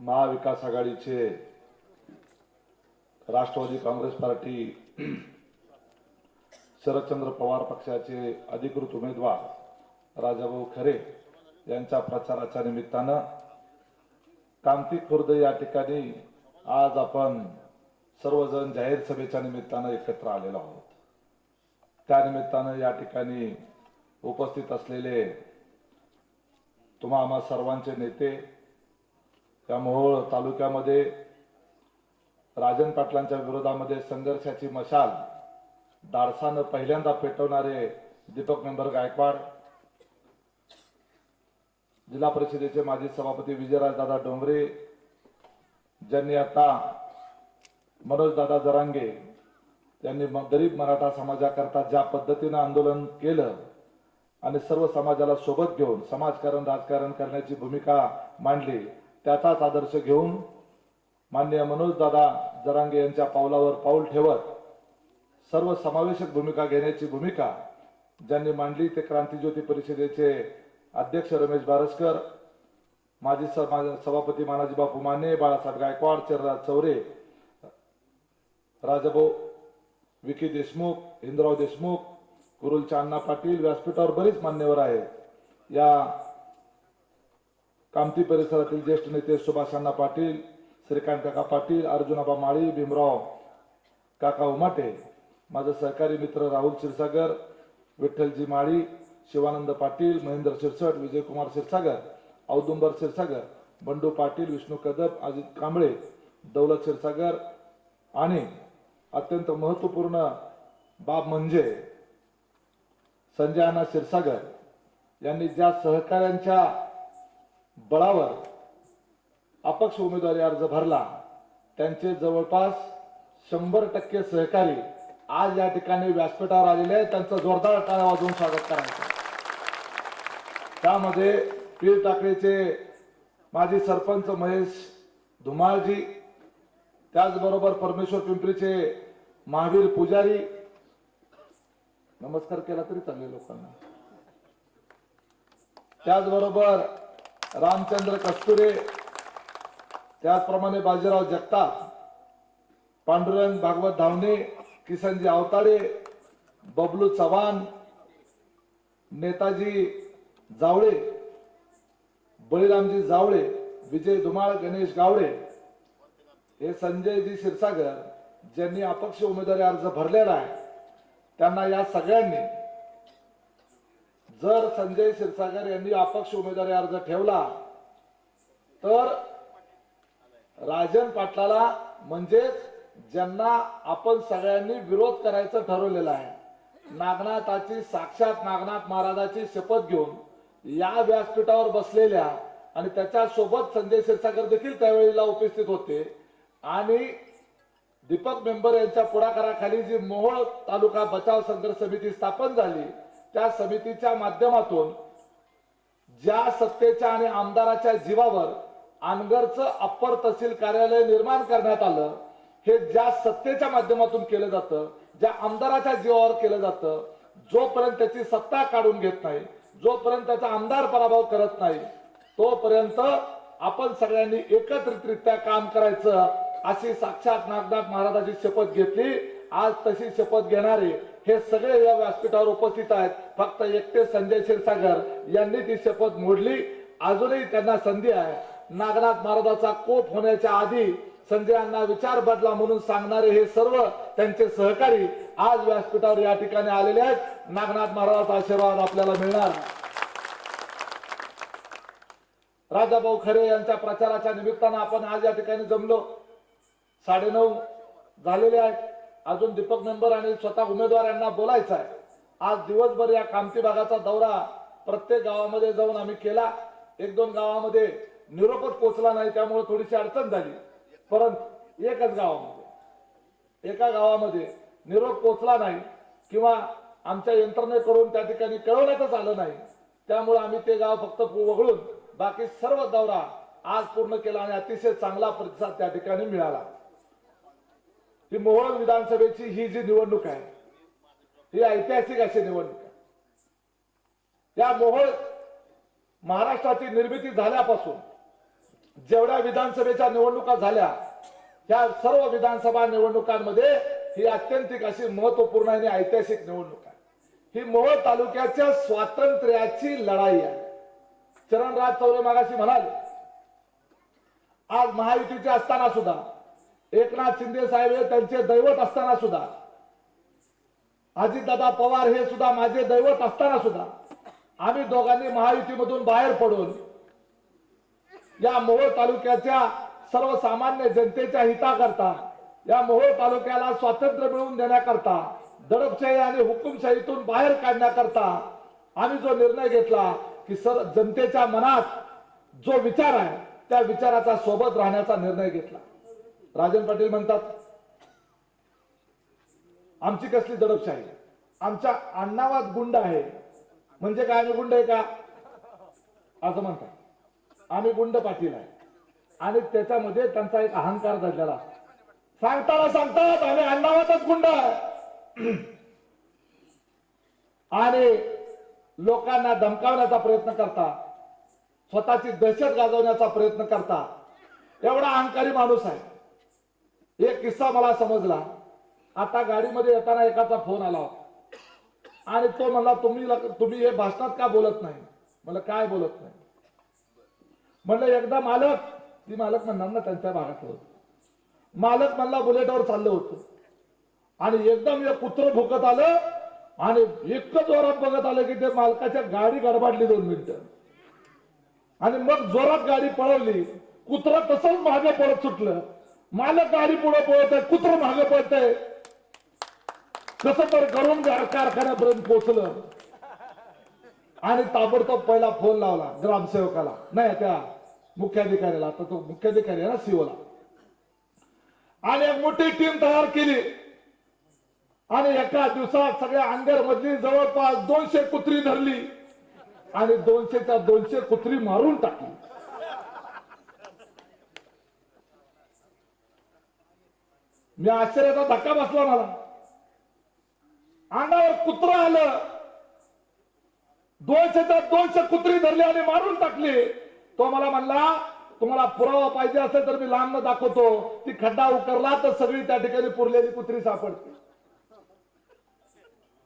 महाविकास आघाडीचे राष्ट्रवादी काँग्रेस पार्टी शरदचंद्र पवार पक्षाचे अधिकृत उमेदवार राजाभाऊ खरे यांच्या प्रचाराच्या निमित्तानं कांती खुर्द या ठिकाणी आज आपण सर्वजण जाहीर सभेच्या निमित्तानं एकत्र आलेलो आहोत. त्यानिमित्तानं या ठिकाणी उपस्थित असलेले तुम्हा आम्हा सर्वांचे नेते या मोहोळ तालुक्यामध्ये राजन पाटलांच्या विरोधामध्ये संघर्षाची मशाल दारसानं पहिल्यांदा पेटवणारे दीपक मेंबर गायकवाड जिल्हा परिषदेचे माजी सभापती विजयराजदादा डोंगरे ज्यांनी आता मनोजदादा जरांगे त्यांनी गरीब मराठा समाजाकरता ज्या पद्धतीनं आंदोलन केलं आणि सर्व समाजाला सोबत घेऊन समाजकारण राजकारण करण्याची भूमिका मांडली त्याचाच आदर्श घेऊन माननीय मनोजदादा जरांगे यांच्या पावलावर पाऊल ठेवत सर्व समावेशक भूमिका घेण्याची भूमिका ज्यांनी मांडली ते क्रांतीज्योती परिषदेचे अध्यक्ष रमेश बारसकर माजी समा- सभापती मानाजी बापू माने बाळासाहेब गायकवाड चरराज चौरे राजाभाऊ विकी देशमुख हिंदराव देशमुख कुरुलच्या अण्णा पाटील व्यासपीठावर बरीच मान्यवर आहेत. या कामती परिसरातील ज्येष्ठ नेते सुभाष अण्णा पाटील श्रीकांत काका पाटील अर्जुनाबा माळी भीमराव काका उमाटे माझं सहकारी मित्र राहुल क्षीरसागर विठ्ठलजी माळी शिवानंद पाटील महेंद्र शिरसट विजयकुमार क्षीरसागर औदुंबर क्षीरसागर बंडू पाटील विष्णू कदम अजित कांबळे दौलत क्षीरसागर आणि अत्यंत महत्त्वपूर्ण बाब म्हणजे संजय अण्णा क्षीरसागर यांनी ज्या सहकाऱ्यांच्या बळावर अपक्ष उमेदवारी अर्ज भरला त्यांचे जवळपास शंभर टक्के सहकारी आज या ठिकाणी व्यासपीठावर आलेले आहेत. त्यांचं जोरदार टाळ्या वाजवून स्वागत करायचं. त्यामध्ये पीर टाकळीचे माजी सरपंच महेश धुमाळजी त्याचबरोबर परमेश्वर पिंपरीचे महावीर पुजारी. नमस्कार केला तरी चालेल लोकांना. त्याचबरोबर रामचंद्र कस्तुरे त्याचप्रमाणे बाजीराव जगताप पांडुरंग भागवत धावणे किसनजी आवताडे बबलू चव्हाण नेताजी जावळे बळीरामजी जावळे विजय धुमाळ गणेश गावडे हे संजयजी क्षीरसागर ज्यांनी अपक्ष उमेदवारी अर्ज भरलेला आहे त्यांना या सगळ्यांनी जर संजय क्षीरसागर यांनी अपक्ष उमेदवारी अर्ज ठेवला तर राजन पाटलाला म्हणजेच ज्यांना आपण सगळ्यांनी विरोध करायचं ठरवलेलं आहे नागनाथाची साक्षात नागनाथ महाराजाची शपथ घेऊन या व्यासपीठावर बसलेल्या आणि त्याच्यासोबत संजय क्षीरसागर देखील त्यावेळेला उपस्थित होते. आणि दीपक मेंबर यांच्या पुढाकाराखाली जी मोहोळ तालुका बचाव संघर्ष समिती स्थापन झाली त्या समितीच्या माध्यमातून ज्या सत्तेच्या आणि आमदाराच्या जीवावर अनगरचं अप्पर तहसील कार्यालय निर्माण करण्यात आलं हे ज्या सत्तेच्या माध्यमातून केलं जातं ज्या आमदाराच्या जीवावर केलं जातं जोपर्यंत त्याची सत्ता काढून घेत नाही जोपर्यंत त्याचा आमदार पराभव करत नाही तोपर्यंत आपण सगळ्यांनी एकत्रितरित्या काम करायचं अशी साक्षात नागनाथ महाराजाची शपथ घेतली. आज तशी शपथ घेणारे हे सगळे या व्यासपीठावर उपस्थित आहेत. फक्त एकटे संजय क्षीरसागर यांनी ती शपथ मोडली. अजूनही त्यांना संधी आहे. नागनाथ महाराजाचा कोप होण्याच्या आधी संजयांना विचार बदला म्हणून सांगणारे हे सर्व त्यांचे सहकारी आज व्यासपीठावर या ठिकाणी आलेले आहेत. नागनाथ महाराजाचा आशीर्वाद आपल्याला मिळणार. राजाभाऊ खरे यांच्या प्रचाराच्या निमित्तानं आपण आज या ठिकाणी जमलो. साडेनऊ झालेले आहेत. अजून दीपक मेंबर आणि स्वतः उमेदवार यांना बोलायचं आहे. आज दिवसभर या कामती भागाचा दौरा प्रत्येक गावामध्ये जाऊन आम्ही केला. एक दोन गावामध्ये निरोपच पोचला नाही त्यामुळे थोडीशी अडचण झाली. परंतु एकच गावामध्ये एका गावामध्ये निरोप पोचला नाही किंवा आमच्या यंत्रणेकडून त्या ठिकाणी कळवण्यातच आलं नाही. त्यामुळे आम्ही ते गाव फक्त वगळून बाकी सर्व दौरा आज पूर्ण केला आणि अतिशय चांगला प्रतिसाद त्या ठिकाणी मिळाला. ही मोहोळ विधानसभेची ही जी निवडणूक आहे ही ऐतिहासिक अशी निवडणूक आहे. या मोहोळ महाराष्ट्राची निर्मिती झाल्यापासून जेवढ्या विधानसभेच्या निवडणुका झाल्या त्या सर्व विधानसभा निवडणुकांमध्ये ही अत्यंतिक अशी महत्त्वपूर्ण आणि ऐतिहासिक निवडणूक आहे. ही मोहोळ तालुक्याच्या स्वातंत्र्याची लढाई आहे. चरणराज चौरे मागाशी म्हणाले आज महायुतीचे असताना सुद्धा एकनाथ शिंदे साहेब हे त्यांचे दैवत असताना सुद्धा अजितदादा पवार हे सुद्धा माझे दैवत असताना सुद्धा आम्ही दोघांनी महायुतीमधून बाहेर पडून या मोहोळ तालुक्याच्या सर्वसामान्य जनतेच्या हिताकरता या मोहोळ तालुक्याला स्वातंत्र्य मिळवून देण्याकरता दडपशाही आणि हुकुमशाहीतून बाहेर काढण्याकरता आम्ही जो निर्णय घेतला की सर जनतेच्या मनात जो विचार आहे त्या विचाराचा सोबत राहण्याचा निर्णय घेतला. राजन पाटील म्हणतात आमची कसली दडपशाही? आमच्या अण्णावात गुंड आहे. म्हणजे काय आम्ही गुंड आहे का? असं म्हणतात. आम्ही गुंड पाटील आहे. आणि त्याच्यामध्ये त्यांचा एक अहंकार दडलेला सांगताना सांगतात आम्ही अण्णावातच गुंड आहे. आणि लोकांना धमकावण्याचा प्रयत्न करता स्वतःची दहशत गाजवण्याचा प्रयत्न करता एवढा अहंकारी माणूस आहे. एक किस्सा मला समजला. आता गाडीमध्ये येताना एकाचा फोन आला होता. आणि तो म्हणला तुम्ही तुम्ही हे भाषणात का बोलत नाही? म्हणलं काय बोलत नाही? म्हणलं एकदा मालक ती मालक म्हणणार ना त्यांच्या भागात मालक म्हणला बुलेटवर चाललं होतं. आणि एकदम एक कुत्र भुकत आलं आणि इतकं जोरात बघत आलं की ते मालकाच्या गाडी गडबाडली दोन मिनिटं. आणि मग जोरात गाडी पळवली. कुत्र तसंच मागे पळत सुटलं. मालक गाडी पुढे पळत आहे कुत्र मागे पळत आहे कस तर करून कारखान्यापर्यंत पोचलं आणि ताबडतोब पहिला फोन लावला ग्रामसेवकाला. नाही त्या मुख्याधिकाऱ्याला. आता तो मुख्याधिकारी आहे ना सीओला आणि एक मोठी टीम तयार केली. आणि एका दिवसात सगळ्या अंगर मधली जवळपास दोनशे कुत्री धरली. आणि दोनशेच्या दोनशे कुत्री मारून टाकली. मी आश्चर्याचा धक्का बसला मला. अंगावर कुत्र आलं. दोनशेच्या दोनशे कुत्री धरली आणि मारून टाकली. तो मला म्हणला तुम्हाला पुरावा पाहिजे असेल तर मी लांब दाखवतो. ती खड्डा उकरला तर सगळी त्या ठिकाणी पुरलेली कुत्री सापडते.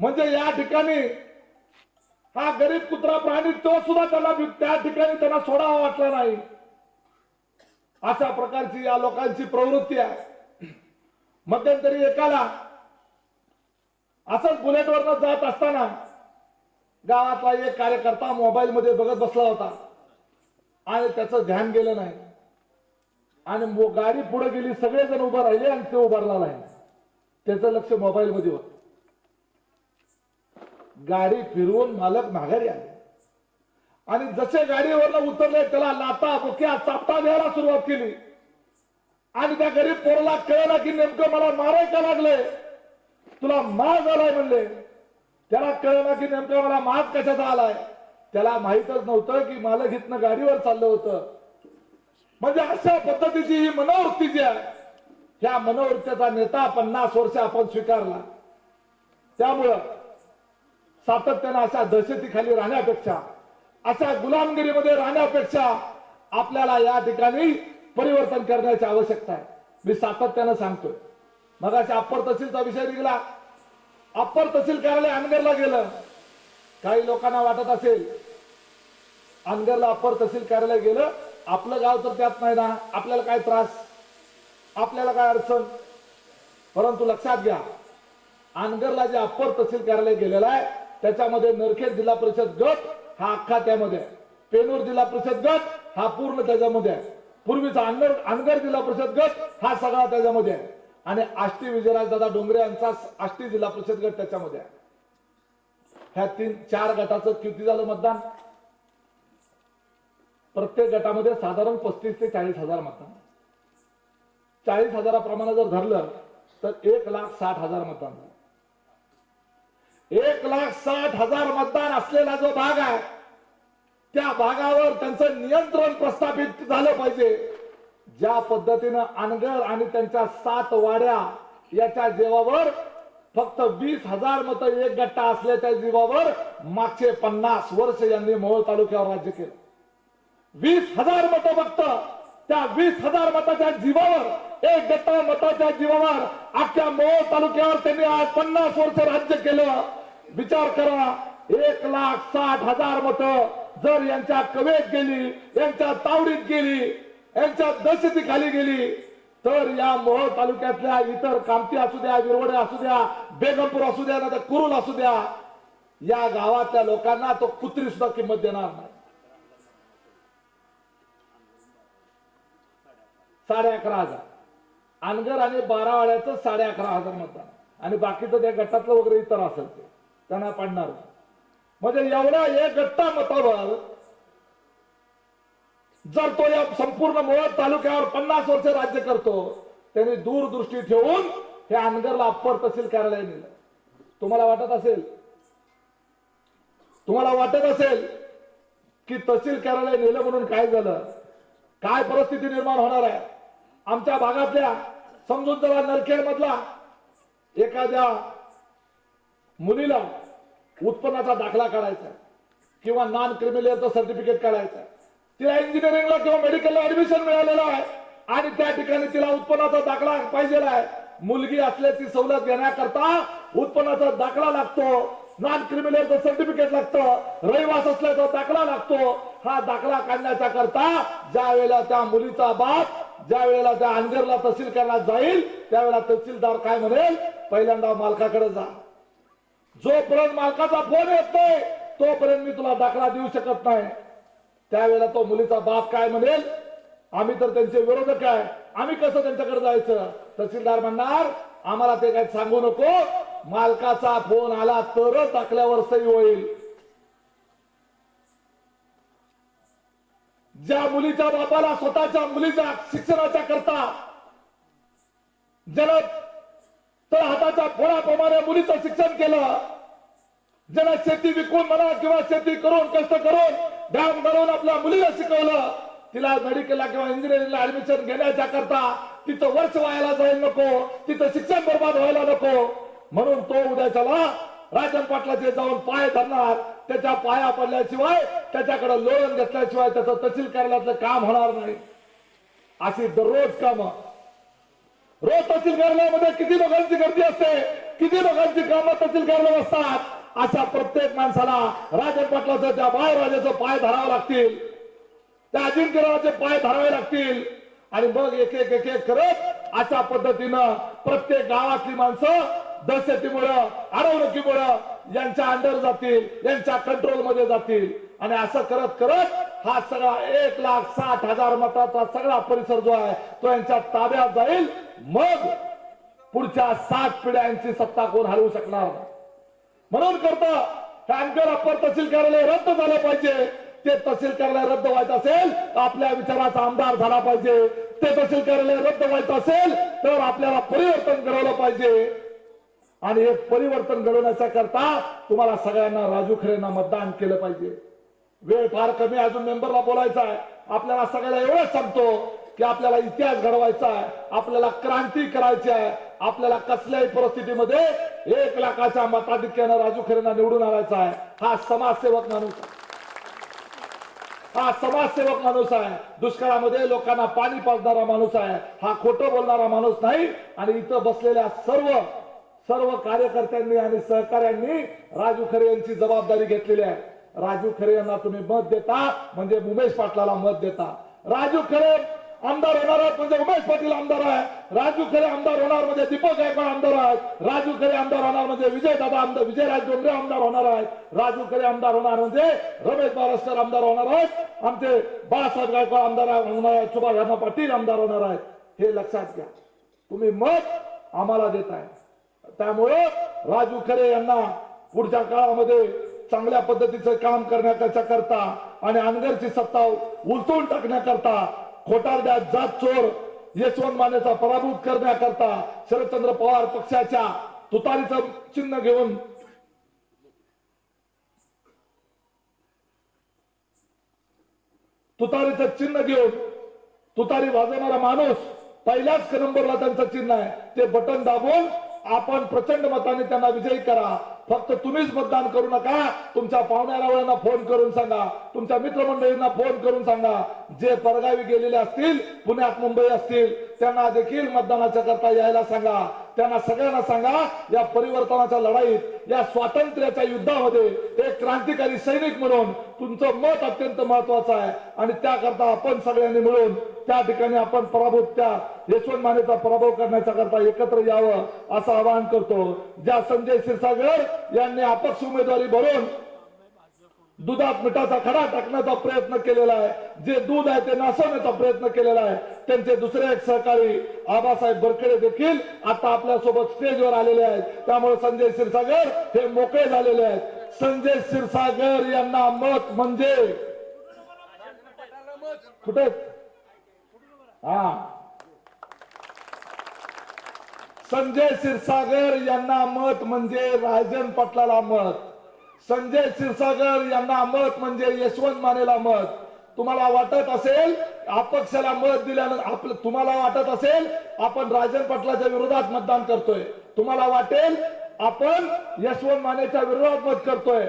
म्हणजे या ठिकाणी हा गरीब कुत्रा प्राणी तो सुद्धा त्याला त्या ठिकाणी त्यांना सोडावा वाटला नाही. अशा प्रकारची या लोकांची प्रवृत्ती आहे. मध्यंतरी एकाला असंच बुलेटवरनं जात असताना गावातला एक कार्यकर्ता मोबाईल मध्ये बघत बसला होता. आणि त्याचं ध्यान गेलं नाही. आणि मो- गाडी पुढे गेली सगळेजण उभं राहिले आणि ते उभारला नाही. त्याचं लक्ष मोबाईल मध्ये होत. गाडी फिरवून मालक माघारी आले. आणि जसे गाडीवरनं उतरले त्याला लाता बुक्या चापटा द्यायला सुरुवात केली. आणि त्या गरीब पोराला कळलं की नेमकं मला मारायचं लागलंय लागले. तुला माज आलाय म्हणले. त्याला कळलं की नेमकं मला माज कशाचा आलाय? त्याला माहीतच नव्हतं की मालक इथनं गाडीवर चाललं होतं. म्हणजे अशा पद्धतीची ही मनोवृत्ती जी आहे ह्या मनोवृत्तीचा नेता पन्नास वर्ष आपण स्वीकारला. त्यामुळं सातत्यानं अशा दहशतीखाली राहण्यापेक्षा अशा गुलामगिरीमध्ये राहण्यापेक्षा आपल्याला या ठिकाणी परिवर्तन करण्याची आवश्यकता आहे. मी सातत्यानं सांगतोय. मग अशा अप्पर तहसीलचा विषय निघाला. अप्पर तहसील कार्यालय अनगरला गेलं. काही लोकांना वाटत असेल अनगरला अप्पर तहसील कार्यालय गेलं. आपलं गाव तर त्यात नाही ना. आपल्याला काय त्रास? आपल्याला काय अडचण? परंतु लक्षात घ्या अनगरला जे अप्पर तहसील कार्यालय गेलेलं आहे त्याच्यामध्ये नरखेड जिल्हा परिषद गट हा अख्खा त्यामध्ये आहे. पेनूर जिल्हा परिषद गट हा पूर्ण त्याच्यामध्ये आहे. पूर्वीचा अनगर अनगर जिल्हा परिषद गट हा सगळा त्याच्यामध्ये आहे. आणि आष्टी विजयराज दादा डोंगरे यांचा आष्टी जिल्हा परिषद गट त्याच्यामध्ये आहे. ह्या तीन चार गटाचं किती झालं मतदान? प्रत्येक गटामध्ये साधारण पस्तीस ते चाळीस हजार मतदान. चाळीस हजाराप्रमाणे जर धरलं तर एक लाख साठ हजार मतदान झालं. एक लाख साठ हजार मतदान असलेला जो भाग आहे त्या भागावर त्यांचं नियंत्रण प्रस्थापित झालं पाहिजे. ज्या पद्धतीनं अनगर आणि त्यांच्या सात वाड्या याच्या जीवावर फक्त वीस हजार मत एक गट्टा असल्याच्या जीवावर मागचे पन्नास वर्ष यांनी मोहोळ तालुक्यावर राज्य केलं. वीस हजार मत फक्त त्या वीस हजार मताच्या जीवावर एक गट्टा मताच्या जीवावर अख्ख्या मोहोळ तालुक्यावर त्यांनी आज पन्नास वर्ष राज्य केलं. विचार करा एक लाख साठ हजार मत जर यांच्या कवेत गेली यांच्या तावडीत गेली यांच्या दहशतीखाली गेली तर या मोहोळ तालुक्यातल्या इतर कामती असू द्या विरवडे असू द्या बेगमपूर असू द्या ना कुरुल असू द्या या गावातल्या लोकांना तो कुत्री सुद्धा किंमत देणार नाही. साडे अकरा हजार. अनगर आणि बारावाड्याचं साडे अकरा हजार मतदान. आणि बाकीचं त्या गटातलं वगैरे इतर असेल ते. त्यांना पाडणार नाही. म्हणजे एवढ्या एक गट्टा मतावर जर तो या संपूर्ण मुळात तालुक्यावर पन्नास वर्ष राज्य करतो त्यांनी दूरदृष्टी ठेवून हे अनगरला अप्पर तहसील कार्यालय नेलं. तुम्हाला वाटत असेल? तुम्हाला वाटत असेल की तहसील कार्यालय नेलं म्हणून काय झालं? काय परिस्थिती निर्माण होणार आहे? आमच्या भागातल्या समजून जरा नरखेड मधला एखाद्या मुलीला उत्पन्नाचा दाखला काढायचा किंवा नॉन क्रिमिलियरचं सर्टिफिकेट काढायचं तिला इंजिनिअरिंगला किंवा मेडिकलला ऍडमिशन मिळालेलं आहे. आणि त्या ठिकाणी तिला उत्पन्नाचा दाखला पाहिजे आहे. मुलगी असल्याची सवलत घेण्याकरता उत्पन्नाचा दाखला लागतो. नॉन क्रिमिनलचं सर्टिफिकेट लागतं. रहिवास असल्याचा दाखला लागतो. हा दाखला काढण्याच्या करता ज्या वेळेला त्या मुलीचा बाप ज्या वेळेला त्या अंजरला तहसील करण्यात जाईल त्यावेळेला तहसीलदार काय म्हणेल? पहिल्यांदा मालकाकडे जा. जोपर्यंत मालकाचा फोन येत नाही तोपर्यंत मी तुला दाखला देऊ शकत नाही. त्यावेळेला तो मुलीचा बाप काय म्हणेल? आम्ही तर त्यांचे विरोधक आहे. आम्ही कसं त्यांच्याकडे जायचं? तहसीलदार म्हणणार आम्हाला ते काही सांगू नको. मालकाचा फोन आला तरच दाखल्यावर सही होईल. ज्या मुलीच्या बापाला स्वतःच्या मुलीच्या शिक्षणाच्या करता ज्याला तर हाताच्या फोडाप्रमाणे मुलीचं शिक्षण केलं. ज्याला शेती विकून म्हणा किंवा शेती करून कष्ट करून ध्यान करून आपल्या मुलीला शिकवलं तिला मेडिकलला किंवा इंजिनिअरिंगला ऍडमिशन घेण्याच्या करता तिचं वर्ष व्हायला जाईल नको तिचं शिक्षण बर्बाद व्हायला नको. म्हणून तो उद्याच्याला राजन पाटलाचे जाऊन पाय धरणार. त्याच्या पाया पडल्याशिवाय त्याच्याकडे लोन घेतल्याशिवाय त्याचं तहसील कार्यालयातलं काम होणार नाही. अशी दररोज कामं. रोज तहसील कार्यालयामध्ये किती लोकांची गर्दी असते किती लोकांची कामं तहसील कार्यालय असतात अशा प्रत्येक माणसाला राजन पाटलाचं त्या बाळराजाचं पाय धरावं लागतील. त्या अजिंक्यरावाचे पाय धरावे लागतील. आणि मग एक एक एक एक करत अशा पद्धतीनं प्रत्येक गावातली माणसं दहशतीमुळं अडवणुकीमुळं यांच्या अंडर जातील यांच्या कंट्रोलमध्ये जातील. आणि असं करत करत हा सगळा एक लाख साठ हजार मताचा सगळा परिसर जो आहे तो यांच्या ताब्यात जाईल. मग पुढच्या सात पिढ्यांची सत्ता कोण हलवू शकणार? म्हणून करता टँकर अप्पर तहसील कार्यालय रद्द झालं पाहिजे. ते तहसील कार्यालय रद्द व्हायचं असेल तर आपल्या विचाराचा आमदार झाला पाहिजे. ते तहसील कार्यालय रद्द व्हायचं असेल तर आपल्याला परिवर्तन घडवलं पाहिजे. आणि हे परिवर्तन घडवण्याच्या करता तुम्हाला सगळ्यांना राजू खरेंना मतदान केलं पाहिजे. वेळ फार कमी अजून मेंबरला बोलायचा आहे. आपल्याला सगळ्याला एवढंच सांगतो की आपल्याला इतिहास घडवायचा आहे. आपल्याला क्रांती करायची आहे. आपल्याला कसल्याही परिस्थितीमध्ये एक लाखाच्या मताधिक्यानं राजू खरेंना निवडून आणायचा आहे. हा समाजसेवक माणूस हा समाजसेवक माणूस आहे. दुष्काळामध्ये लोकांना पाणी पाजणारा माणूस आहे. हा खोटं बोलणारा माणूस नाही. आणि इथं बसलेल्या सर्व सर्व कार्यकर्त्यांनी आणि सहकाऱ्यांनी राजू खरे यांची जबाबदारी घेतलेली आहे. राजू खरे यांना तुम्ही मत देता म्हणजे उमेश पाटलाला मत देता. राजू खरे आमदार होणार आहेत म्हणजे उमेश पाटील आमदार आहे. राजू खरे आमदार होणार म्हणजे दीपक गायकवाड आमदार आहेत. राजू खरे आमदार होणार म्हणजे विजय दादा आमदार विजयराज डोंगरे आमदार होणार आहेत. राजू खरे आमदार होणार म्हणजे रमेश बारस्कर आमदार होणार आहेत. आमचे बाळासाहेब गायकवाड आमदार होणार आहेत सुभाष पाटील आमदार होणार आहेत. हे लक्षात घ्या. तुम्ही मत आम्हाला देताय. त्यामुळे राजू खरे यांना पुढच्या काळामध्ये चांगल्या पद्धतीचं काम करण्याच्या करता आणि अनगरची सत्ता उलटून टाकण्याकरता खोटारड्या जात चोर यशवंत मानेचा पराभूत करण्याकरता शरदचंद्र पवार पक्षाच्या तुतारीचं चिन्ह घेऊन तुतारीचं चिन्ह घेऊन तुतारी वाजवणारा माणूस पहिल्याच नंबरला त्यांचं चिन्ह आहे. ते बटन दाबून आपण प्रचंड मताने त्यांना विजयी करा. फक्त तुम्हीच मतदान करू नका. तुमच्या पाहुण्यारावळ्यांना फोन करून सांगा. तुमच्या मित्रमंडळींना फोन करून सांगा. जे परगावी गेलेले असतील पुण्यात मुंबई असतील त्यांना देखील मतदानाच्या करता यायला सांगा. त्यांना सगळ्यांना सांगा या परिवर्तनाच्या लढाईत या स्वातंत्र्याच्या युद्धामध्ये एक क्रांतिकारी सैनिक म्हणून तुमचं मत अत्यंत महत्वाचं आहे. आणि त्याकरता आपण सगळ्यांनी मिळून त्या ठिकाणी आपण पराभूत त्या यशवंत मानेचा पराभव करण्याच्या करता एकत्र यावं असं आवाहन करतो. ज्या संजय क्षीरसागर यांनी अपक्ष उमेदवारी भरून दुधात मिठाचा खडा टाकण्याचा प्रयत्न केलेला आहे. जे दूध आहे ते नासवण्याचा प्रयत्न केलेला आहे. त्यांचे दुसरे एक सहकारी आबासाहेब बरकडे देखील आता आपल्यासोबत स्टेजवर आलेले आहेत. त्यामुळे संजय क्षीरसागर हे मोकळे झालेले आहेत. संजय क्षीरसागर यांना मत म्हणजे? कुठे? हा. संजय क्षीरसागर यांना मत म्हणजे राजन पाटलाला मत. संजय क्षीरसागर यांना मत म्हणजे यशवंत मानेला मत. तुम्हाला वाटत असेल अपक्षाला मत दिल्यानंतर आपलं तुम्हाला वाटत असेल आपण राजन पाटलाच्या विरोधात मतदान करतोय. तुम्हाला वाटेल आपण यशवंत मानेच्या विरोधात मत करतोय.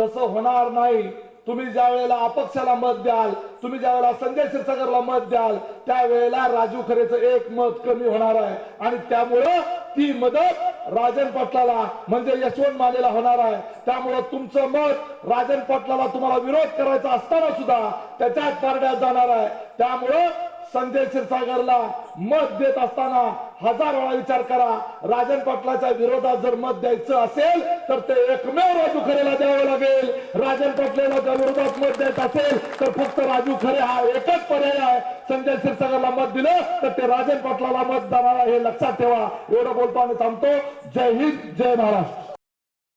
तसं होणार नाही. तुम्ही ज्या वेळेला अपक्षाला मत द्याल तुम्ही ज्या वेळेला संजय क्षीरसागरला मत द्याल त्यावेळेला राजू खरेचं एक मत कमी होणार आहे. आणि त्यामुळं ती मदत राजन पाटलाला म्हणजे यशवंत मानेला होणार आहे. त्यामुळं तुमचं मत राजन पाटलाला तुम्हाला विरोध करायचा असताना सुद्धा त्याच्यात पारड्यात जाणार आहे. त्यामुळं संजय क्षीरसागरला मत देत असताना हजार वेळा विचार करा. राजन पाटलाच्या विरोधात जर मत द्यायचं असेल तर ते एकमेव राजू खरेला द्यावं लागेल. राजन पाटलेला त्या विरोधात मत द्यायचं असेल तर फक्त राजू खरे हा एकच पर्याय आहे. संजय क्षीरसागरला मत दिलं तर ते राजन पाटलाला मत जाणार हे लक्षात ठेवा. एवढं बोलतो आणि थांबतो. जय हिंद जय महाराष्ट्र.